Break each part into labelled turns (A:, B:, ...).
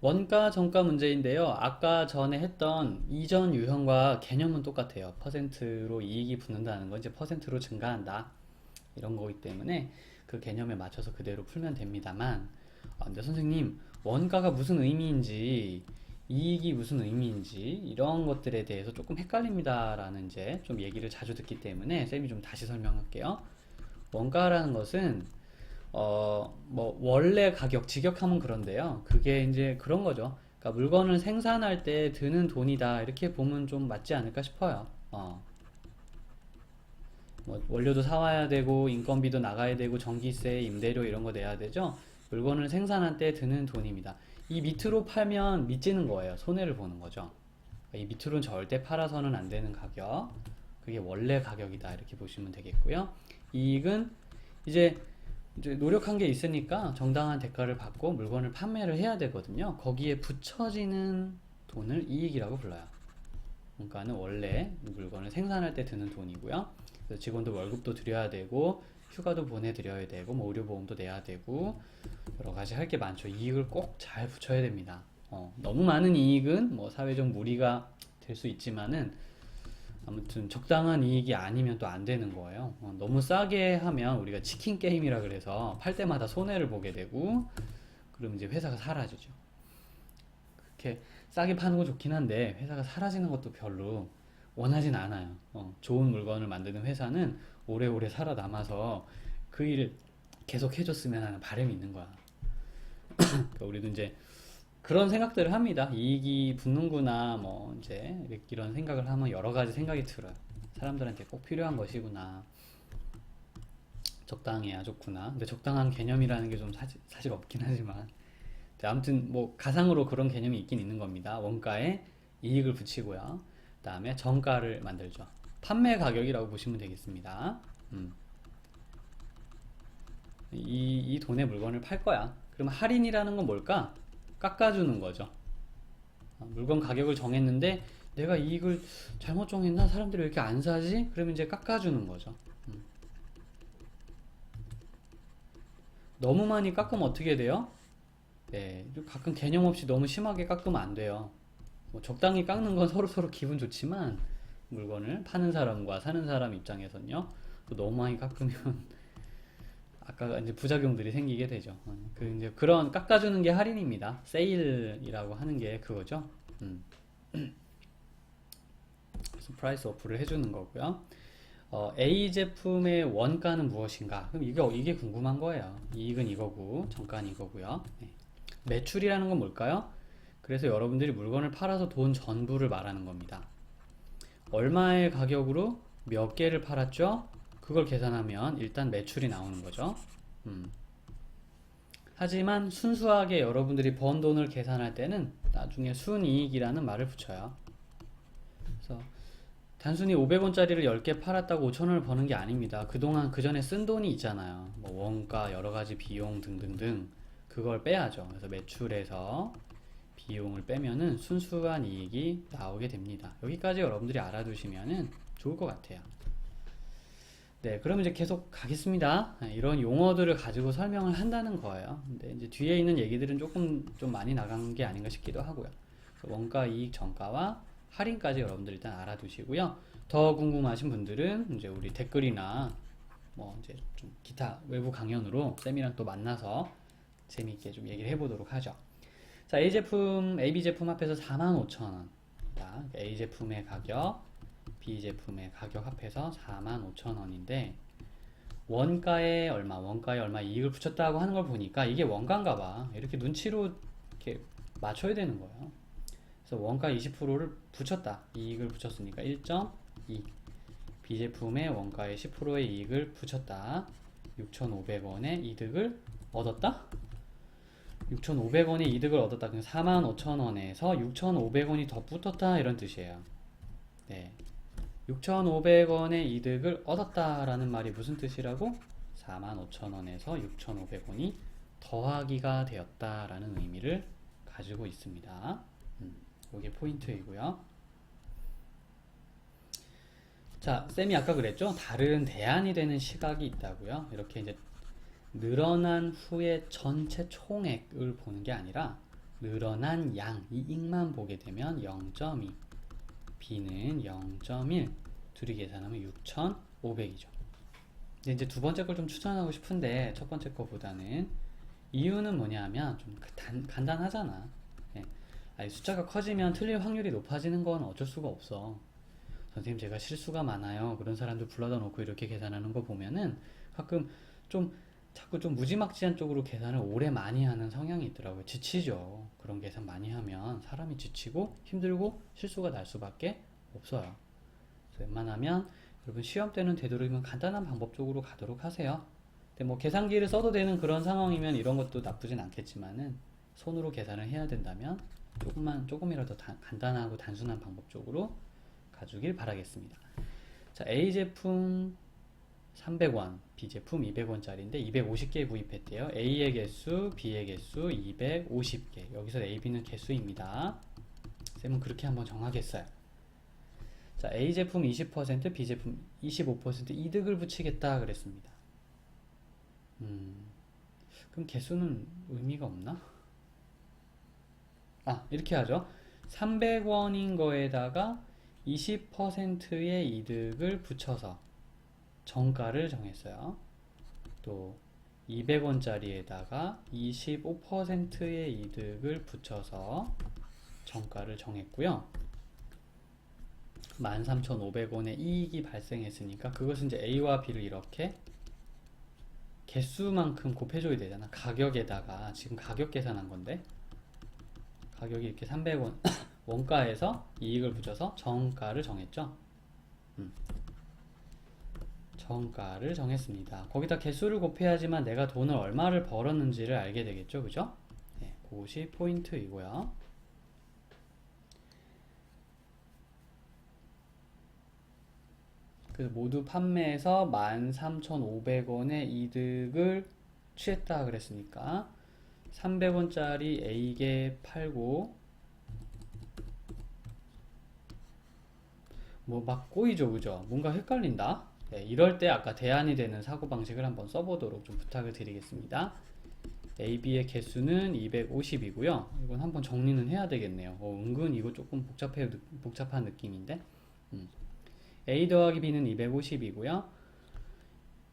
A: 원가 정가 문제인데요. 아까 전에 했던 이전 유형과 개념은 똑같아요. 퍼센트로 이익이 붙는다는 건 이제 퍼센트로 증가한다. 이런 거기 때문에 그 개념에 맞춰서 그대로 풀면 됩니다만, 아, 근데 선생님, 원가가 무슨 의미인지, 이익이 무슨 의미인지, 이런 것들에 대해서 조금 헷갈립니다 라는 이제 좀 얘기를 자주 듣기 때문에 쌤이 좀 다시 설명할게요. 원가라는 것은 어, 뭐, 원래 가격, 직역하면 그런데요. 그게 이제 그런 거죠. 그러니까 물건을 생산할 때 드는 돈이다. 이렇게 보면 좀 맞지 않을까 싶어요. 어. 뭐, 원료도 사와야 되고, 인건비도 나가야 되고, 전기세, 임대료 이런 거 내야 되죠. 물건을 생산할 때 드는 돈입니다. 이 밑으로 팔면 미치는 거예요. 손해를 보는 거죠. 이 밑으로는 절대 팔아서는 안 되는 가격. 그게 원래 가격이다. 이렇게 보시면 되겠고요. 이익은 이제 이제 노력한 게 있으니까 정당한 대가를 받고 물건을 판매를 해야 되거든요. 거기에 붙여지는 돈을 이익이라고 불러요. 그러니까는 원래 물건을 생산할 때 드는 돈이고요. 직원도 월급도 드려야 되고 휴가도 보내드려야 되고 뭐 의료보험도 내야 되고 여러 가지 할 게 많죠. 이익을 꼭 잘 붙여야 됩니다. 어, 너무 많은 이익은 뭐 사회적 무리가 될 수 있지만은 아무튼 적당한 이익이 아니면 또 안 되는 거예요. 어, 너무 싸게 하면 우리가 치킨 게임이라 그래서 팔 때마다 손해를 보게 되고 그럼 이제 회사가 사라지죠. 그렇게 싸게 파는 거 좋긴 한데 회사가 사라지는 것도 별로 원하진 않아요. 어, 좋은 물건을 만드는 회사는 오래오래 살아남아서 그 일을 계속 해줬으면 하는 바람이 있는 거야. 그러니까 우리도 이제 그런 생각들을 합니다. 이익이 붙는구나, 뭐, 이제, 이런 생각을 하면 여러 가지 생각이 들어요. 사람들한테 꼭 필요한 것이구나. 적당해야 좋구나. 근데 적당한 개념이라는 게 좀 사실, 없긴 하지만. 네, 아무튼, 뭐, 가상으로 그런 개념이 있긴 있는 겁니다. 원가에 이익을 붙이고요. 그 다음에 정가를 만들죠. 판매 가격이라고 보시면 되겠습니다. 음. 이, 이 돈의 물건을 팔 거야. 그럼 할인이라는 건 뭘까? 깎아주는 거죠. 어, 물건 가격을 정했는데 내가 이익을 잘못 정했나? 사람들이 왜 이렇게 안 사지? 그러면 이제 깎아주는 거죠. 음. 너무 많이 깎으면 어떻게 돼요? 네, 가끔 개념 없이 너무 심하게 깎으면 안 돼요. 뭐 적당히 깎는 건 서로 서로 기분 좋지만 물건을 파는 사람과 사는 사람 입장에서는요. 또 너무 많이 깎으면 아까 이제 부작용들이 생기게 되죠. 어, 그 이제 그런 깎아주는 게 할인입니다. 세일이라고 하는 게 그거죠. 음. 그래서 프라이스 어플을 해주는 거고요. 어, A 제품의 원가는 무엇인가? 그럼 이게 이게 궁금한 거예요. 이익은 이거고 정가는 이거고요. 네. 매출이라는 건 뭘까요? 그래서 여러분들이 물건을 팔아서 돈 전부를 말하는 겁니다. 얼마의 가격으로 몇 개를 팔았죠? 그걸 계산하면 일단 매출이 나오는 거죠. 음. 하지만 순수하게 여러분들이 번 돈을 계산할 때는 나중에 순이익이라는 말을 붙여요. 그래서 단순히 500원짜리를 10개 팔았다고 5천원을 버는 게 아닙니다. 그동안 그 전에 쓴 돈이 있잖아요. 뭐 원가, 여러 가지 비용 등등등 그걸 빼야죠. 그래서 매출에서 비용을 빼면은 순수한 이익이 나오게 됩니다. 여기까지 여러분들이 알아두시면은 좋을 것 같아요. 네, 그럼 이제 계속 가겠습니다. 네, 이런 용어들을 가지고 설명을 한다는 거예요. 근데 이제 뒤에 있는 얘기들은 조금 좀 많이 나간 게 아닌가 싶기도 하고요. 원가, 이익, 정가와 할인까지 여러분들 일단 알아두시고요. 더 궁금하신 분들은 이제 우리 댓글이나 뭐 이제 좀 기타 외부 강연으로 쌤이랑 또 만나서 재미있게 좀 얘기를 해보도록 하죠. 자, A 제품, AB 제품 합해서 45,000원. A 제품의 가격, B 제품의 가격 합해서 45,000원인데 원가에 얼마, 원가에 얼마 이익을 붙였다고 하는 걸 보니까 이게 원가인가 봐. 이렇게 눈치로 이렇게 맞춰야 되는 거예요. 그래서 원가 20%를 붙였다. 이익을 붙였으니까 1.2. B 제품의 원가의 10%의 이익을 붙였다. 6,500원의 이득을 얻었다? 6,500원의 이득을 얻었다. 그럼 45,000원에서 6,500원이 더 붙었다. 이런 뜻이에요. 네. 6,500원의 이득을 얻었다라는 말이 무슨 뜻이라고? 45,000원에서 6,500원이 더하기가 되었다라는 의미를 가지고 있습니다. 음, 이게 포인트이고요. 자, 쌤이 아까 그랬죠? 다른 대안이 되는 시각이 있다고요. 이렇게 이제 늘어난 후에 전체 총액을 보는 게 아니라 늘어난 양, 이 익만 보게 되면 0.2, B는 0.1, 둘이 계산하면 6,500이죠. 근데 이제 두 번째 걸 좀 추천하고 싶은데 첫 번째 거보다는 이유는 뭐냐면 좀 단, 간단하잖아. 예. 아니, 숫자가 커지면 틀릴 확률이 높아지는 건 어쩔 수가 없어. 선생님 제가 실수가 많아요. 그런 사람들 불러다 놓고 이렇게 계산하는 거 보면은 가끔 좀 자꾸 좀 무지막지한 쪽으로 계산을 오래 많이 하는 성향이 있더라고요. 지치죠. 그런 계산 많이 하면 사람이 지치고 힘들고 실수가 날 수밖에 없어요. 웬만하면 여러분 시험 때는 되도록이면 간단한 방법 쪽으로 가도록 하세요. 근데 뭐 계산기를 써도 되는 그런 상황이면 이런 것도 나쁘진 않겠지만은 손으로 계산을 해야 된다면 조금만 조금이라도 단- 간단하고 단순한 방법 쪽으로 가주길 바라겠습니다. 자, A 제품 300원, B 제품 200원짜리인데 250개 구입했대요. A의 개수, B의 개수 250개. 여기서 A, B는 개수입니다. 쌤은 그렇게 한번 정하겠어요. 자, A 제품 20%, B 제품 25% 이득을 붙이겠다 그랬습니다. 음, 그럼 개수는 의미가 없나? 아, 이렇게 하죠. 300원인 거에다가 20%의 이득을 붙여서 정가를 정했어요. 또 200원짜리에다가 25%의 이득을 붙여서 정가를 정했고요. 13,500원의 이익이 발생했으니까 그것은 이제 A와 B를 이렇게 개수만큼 곱해줘야 되잖아. 가격에다가 지금 가격 계산한 건데 가격이 이렇게 300원 원가에서 이익을 붙여서 정가를 정했죠. 음. 정가를 정했습니다. 거기다 개수를 곱해야지만 내가 돈을 얼마를 벌었는지를 알게 되겠죠. 그죠? 네, 그것이 포인트이고요. 그 모두 판매해서 13,500원의 이득을 취했다 그랬으니까 300원짜리 A개 팔고 뭐 막 꼬이죠 그죠 뭔가 헷갈린다 네, 이럴 때 아까 대안이 되는 사고방식을 한번 써보도록 좀 부탁을 드리겠습니다. AB의 개수는 250이고요. 이건 한번 정리는 해야 되겠네요. 어, 은근 이거 조금 복잡해, 복잡한 느낌인데. 음. A 더하기 B는 250이고요.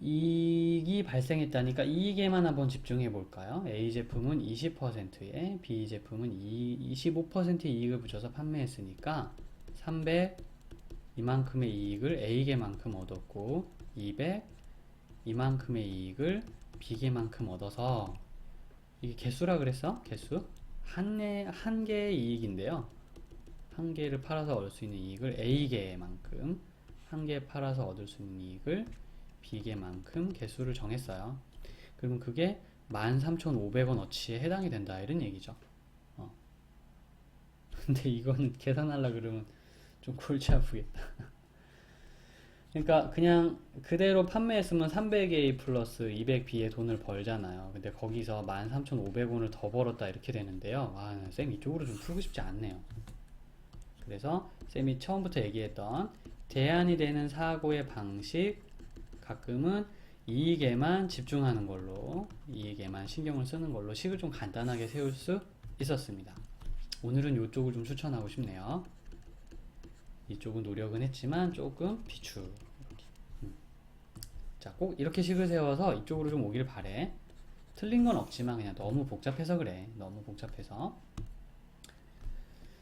A: 이익이 발생했다니까 이익에만 한번 집중해 볼까요? A 제품은 20%에 B 제품은 25%의 이익을 붙여서 판매했으니까 300 이만큼의 이익을 A개만큼 얻었고 200 이만큼의 이익을 B개만큼 얻어서 이게 개수라 그랬어? 개수? 한, 개- 한 개의 이익인데요. 한 개를 팔아서 얻을 수 있는 이익을 A개만큼 한 개 팔아서 얻을 수 있는 이익을 B개만큼 개수를 정했어요. 그러면 그게 13,500원 어치에 해당이 된다 이런 얘기죠. 어. 근데 이거는 계산하려 그러면 좀 골치 아프겠다. 그러니까 그냥 그대로 판매했으면 300A 플러스 200B의 돈을 벌잖아요. 근데 거기서 13,500원을 더 벌었다 이렇게 되는데요. 와, 쌤 이쪽으로 좀 풀고 싶지 않네요. 그래서 쌤이 처음부터 얘기했던 대안이 되는 사고의 방식 가끔은 이익에만 집중하는 걸로 이익에만 신경을 쓰는 걸로 식을 좀 간단하게 세울 수 있었습니다. 오늘은 이쪽을 좀 추천하고 싶네요. 이쪽은 노력은 했지만 조금 비추. 음. 자, 꼭 이렇게 식을 세워서 이쪽으로 좀 오길 바래. 틀린 건 없지만 그냥 너무 복잡해서 그래. 너무 복잡해서.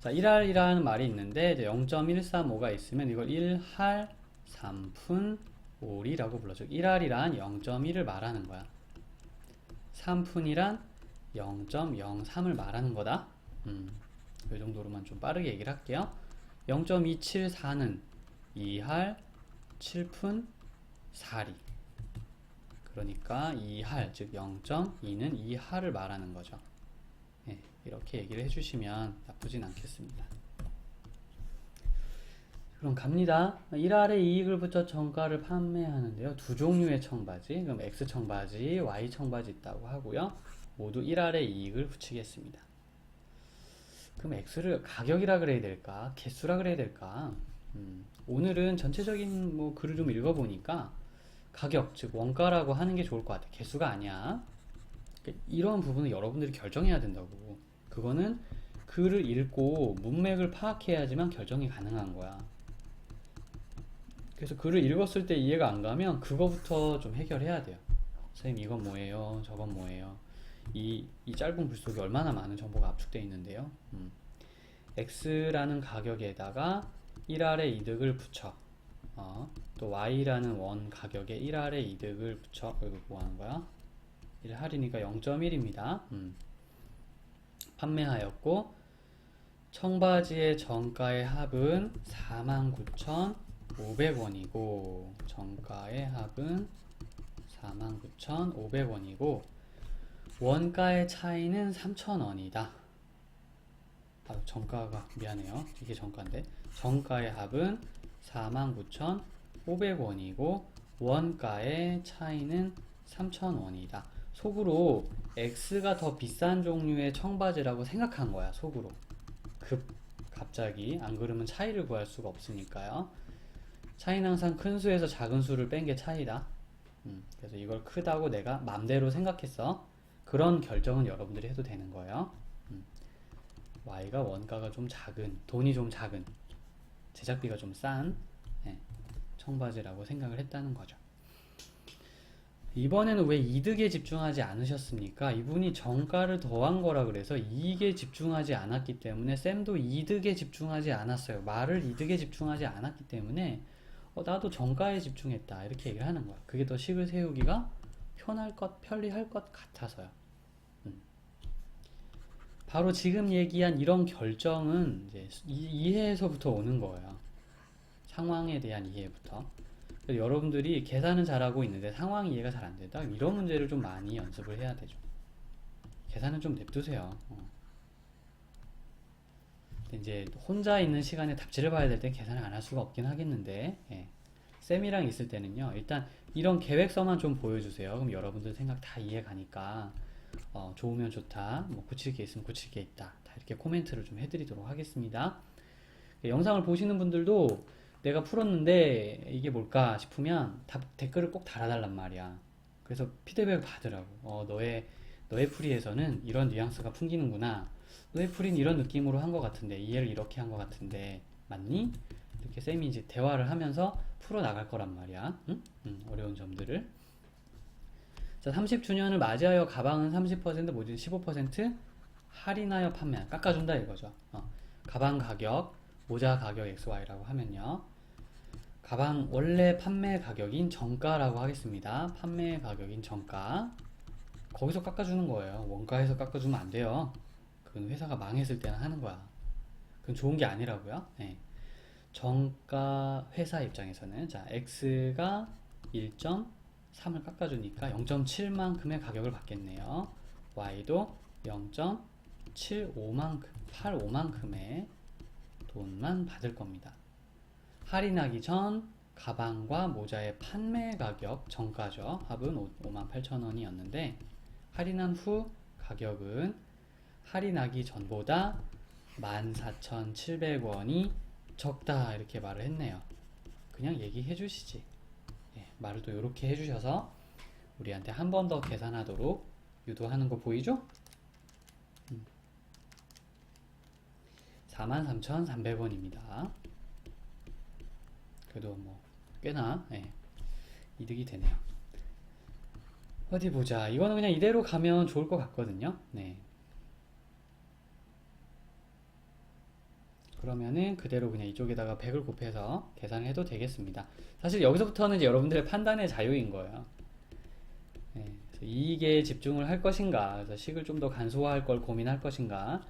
A: 자, 1할이라는 말이 있는데 0.135가 있으면 이걸 1할 3푼 5리라고 불러줘. 1할이란 0.1을 말하는 거야. 3푼이란 0.03을 말하는 거다. 음, 이 정도로만 좀 빠르게 얘기를 할게요. 0.274는 2할 7푼 4리. 그러니까 2할, 즉 0.2는 2할을 말하는 거죠. 네, 이렇게 얘기를 해주시면 나쁘진 않겠습니다. 그럼 갑니다. 1할에 이익을 붙여 정가를 판매하는데요. 두 종류의 청바지, 그럼 X 청바지, Y 청바지 있다고 하고요. 모두 1할에 이익을 붙이겠습니다. 그럼 X를 가격이라 그래야 될까? 개수라 그래야 될까? 음, 오늘은 전체적인 뭐 글을 좀 읽어보니까 가격, 즉 원가라고 하는 게 좋을 것 같아. 개수가 아니야. 그러니까 이런 부분은 여러분들이 결정해야 된다고. 그 그거는 글을 읽고 문맥을 파악해야지만 결정이 가능한 거야. 그래서 글을 읽었을 때 이해가 안 가면 그거부터 좀 해결해야 돼요. 선생님 이건 뭐예요? 저건 뭐예요? 이, 이 짧은 글 속에 얼마나 많은 정보가 압축되어 있는데요. 음. x라는 가격에다가 1알의 이득을 붙여 어, 또 y라는 원 가격에 1알의 이득을 붙여 이거 뭐 하는 거야? 1 할인이니까 0.1입니다. 음. 판매하였고 청바지의 정가의 합은 49,500원이고 정가의 합은 49,500원이고 원가의 차이는 3,000원이다. 아, 정가가 미안해요. 이게 정가인데 정가의 합은 49,500원이고 원가의 차이는 3,000원이다. 속으로 X가 더 비싼 종류의 청바지라고 생각한 거야. 속으로 급 갑자기 안 그러면 차이를 구할 수가 없으니까요. 차이는 항상 큰 수에서 작은 수를 뺀 게 차이다. 음, 그래서 이걸 크다고 내가 맘대로 생각했어. 그런 결정은 여러분들이 해도 되는 거예요. 음. Y가 원가가 좀 작은, 돈이 좀 작은, 제작비가 좀싼 예, 청바지라고 생각을 했다는 거죠. 이번에는 왜 이득에 집중하지 않으셨습니까? 이분이 정가를 더한 거라 그래서 이익에 집중하지 않았기 때문에 쌤도 이득에 집중하지 않았어요. 말을 이득에 집중하지 않았기 때문에 어, 나도 정가에 집중했다 이렇게 얘기를 하는 거야. 그게 더 식을 세우기가 편할 것, 편리할 것 같아서요. 음. 바로 지금 얘기한 이런 결정은 이제 이- 이해에서부터 오는 거예요. 상황에 대한 이해부터. 여러분들이 계산은 잘하고 있는데 상황 이해가 잘 안 된다. 이런 문제를 좀 많이 연습을 해야 되죠. 계산은 좀 냅두세요. 어. 이제 혼자 있는 시간에 답지를 봐야 될 때 계산을 안 할 수가 없긴 하겠는데, 예. 쌤이랑 있을 때는요, 일단 이런 계획서만 좀 보여주세요. 그럼 여러분들 생각 다 이해 가니까, 어, 좋으면 좋다, 뭐 고칠 게 있으면 고칠 게 있다. 다 이렇게 코멘트를 좀 해드리도록 하겠습니다. 예, 영상을 보시는 분들도 내가 풀었는데 이게 뭘까 싶으면 답, 댓글을 꼭 달아달란 말이야. 그래서 피드백을 받으라고. 어, 너의, 너의 풀이에서는 이런 뉘앙스가 풍기는구나. 너의 풀이는 이런 느낌으로 한 것 같은데, 이해를 이렇게 한 것 같은데, 맞니? 이렇게 쌤이 이제 대화를 하면서 풀어 나갈 거란 말이야. 응? 응, 어려운 점들을. 자, 30주년을 맞이하여 가방은 30%, 모든 15% 할인하여 판매, 깎아준다 이거죠. 어, 가방 가격, 모자 가격 XY라고 하면요. 가방 원래 판매 가격인 정가라고 하겠습니다. 판매 가격인 정가. 거기서 깎아주는 거예요. 원가에서 깎아주면 안 돼요. 그건 회사가 망했을 때는 하는 거야. 그건 좋은 게 아니라고요. 네. 정가 회사 입장에서는 자 X가 1.3을 깎아주니까 0.7만큼의 가격을 받겠네요. Y도 0.75만큼, 85만큼의 돈만 받을 겁니다. 할인하기 전 가방과 모자의 판매 가격 정가죠. 합은 58,000원이었는데 할인한 후 가격은 할인하기 전보다 14,700원이 적다 이렇게 말을 했네요. 그냥 얘기해 주시지. 예, 말을 또 이렇게 해 주셔서 우리한테 한 번 더 계산하도록 유도하는 거 보이죠? 43,300원입니다. 그래도 뭐 꽤나 예, 이득이 되네요. 어디 보자. 이거는 그냥 이대로 가면 좋을 것 같거든요. 네. 그러면은 그대로 그냥 이쪽에다가 100을 곱해서 계산을 해도 되겠습니다. 사실 여기서부터는 이제 여러분들의 판단의 자유인 거예요. 네, 이익에 집중을 할 것인가, 그래서 식을 좀 더 간소화할 걸 고민할 것인가,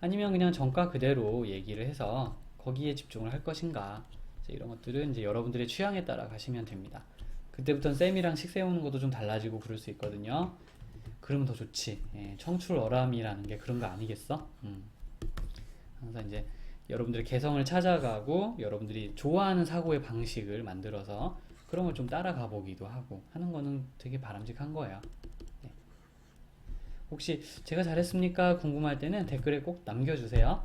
A: 아니면 그냥 정가 그대로 얘기를 해서 거기에 집중을 할 것인가, 이런 것들은 이제 여러분들의 취향에 따라 가시면 됩니다. 그때부터는 쌤이랑 식 세우는 것도 좀 달라지고 그럴 수 있거든요. 그러면 더 좋지. 예, 청출 어람이라는 게 그런 거 아니겠어? 음. 항상 이제 여러분들의 개성을 찾아가고 여러분들이 좋아하는 사고의 방식을 만들어서 그런 걸 좀 따라가 보기도 하고 하는 거는 되게 바람직한 거예요. 네. 혹시 제가 잘했습니까? 궁금할 때는 댓글에 꼭 남겨주세요.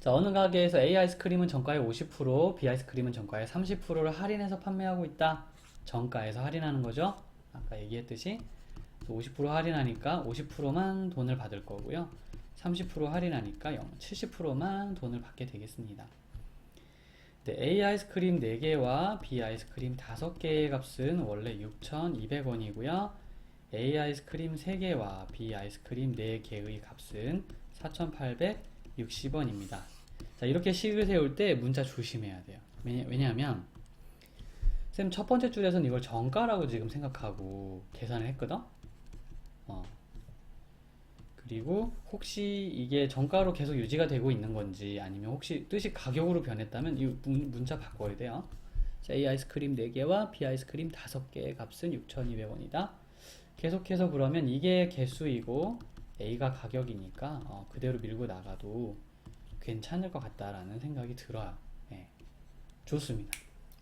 A: 자, 어느 가게에서 A 아이스크림은 정가의 50%, B 아이스크림은 정가의 30%를 할인해서 판매하고 있다. 정가에서 할인하는 거죠. 아까 얘기했듯이 50% 할인하니까 50%만 돈을 받을 거고요. 30% 할인하니까 70%만 돈을 받게 되겠습니다. 네, A 아이스크림 4개와 B 아이스크림 5개의 값은 원래 6,200원이고요. A 아이스크림 3개와 B 아이스크림 4개의 값은 4,860원입니다. 자, 이렇게 식을 세울 때 문자 조심해야 돼요. 왜냐, 왜냐하면 쌤 첫 번째 줄에서는 이걸 정가라고 지금 생각하고 계산을 했거든? 어. 그리고 혹시 이게 정가로 계속 유지가 되고 있는 건지 아니면 혹시 뜻이 가격으로 변했다면 이 문, 문자 바꿔야 돼요. 자, A 아이스크림 4개와 B 아이스크림 5개의 값은 6,200원이다. 계속해서 그러면 이게 개수이고 A가 가격이니까 어, 그대로 밀고 나가도 괜찮을 것 같다라는 생각이 들어요. 예. 좋습니다.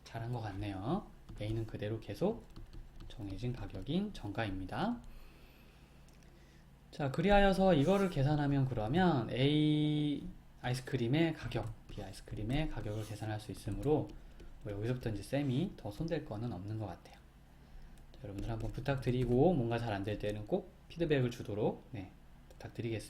A: 잘한 것 같네요. A는 그대로 계속 정해진 가격인 정가입니다. 자, 그리하여서 이거를 계산하면 그러면 A 아이스크림의 가격, B 아이스크림의 가격을 계산할 수 있으므로 뭐 여기서부터 이제 쌤이 더 손댈 거는 없는 것 같아요. 자, 여러분들 한번 부탁드리고 뭔가 잘 안 될 때는 꼭 피드백을 주도록 네, 부탁드리겠습니다.